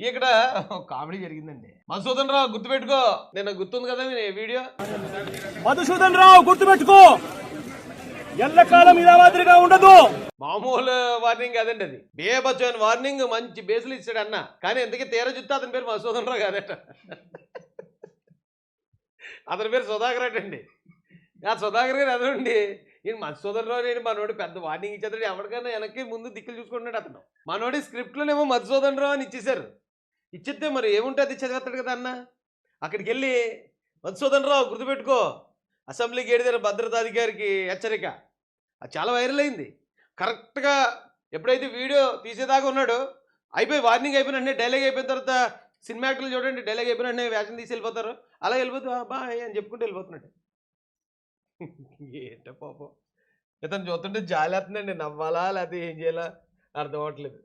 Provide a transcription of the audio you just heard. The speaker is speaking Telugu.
ఇక్కడ కామెడీ జరిగిందండి. మధుసూదన్ రావు గుర్తుపెట్టుకో. నేను గుర్తుంది కదా మీ వీడియో? మధుసూదన్ రావు గుర్తుపెట్టుకో. ఎల్లకాలం ఇలా మాదిరిగా ఉండదు. మామూలు వార్నింగ్ కాదండి అది. బేబచ్చు అని వార్నింగ్ మంచి బేసులు ఇచ్చాడు అన్న. కానీ ఎందుకే తీర చూస్తే అతని పేరు మధుసూదన్ రావు కాదట అతని పేరు సుధాకర్ అండి. ఆ సుధాకర్ గారు అదండి ఈయన మధుసూదన్ రావు నేను మనోడు పెద్ద వార్నింగ్ ఇచ్చేది ఎవరికైనా వెనక్కి ముందు దిక్కులు చూసుకుంటున్నాడు అతను. మనోడి స్క్రిప్ట్లోనేమో మధుసూదన్ రావు అని ఇచ్చేశారు. ఇచ్చితే మరి ఏముంటుంది చదివేస్తాడు కదా అన్న. అక్కడికి వెళ్ళి మధుసూదన్ రావు గుర్తుపెట్టుకో అసెంబ్లీకి ఏడిదిన భద్రతా భద్రతాధికారికి హెచ్చరిక. అది చాలా వైరల్ అయింది. కరెక్ట్గా ఎప్పుడైతే వీడియో తీసేదాకా ఉన్నాడో అయిపోయి వార్నింగ్ అయిపోయిన వెంటనే డైలాగ్ అయిపోయిన తర్వాత సినిమా యాక్టర్లు చూడండి డైలాగ్ అయిపోయిన వెంటనే వేషం తీసి వెళ్ళిపోతారు. అలా వెళ్ళిపోతూ బాయ్ అని చెప్పుకుంటూ వెళ్ళిపోతున్నాడు. ఏంటో పాపం. ఇతను చూస్తుంటే జాలి నవ్వాలా లేకపోతే ఏం చేయాలా అర్థం అవ్వట్లేదు.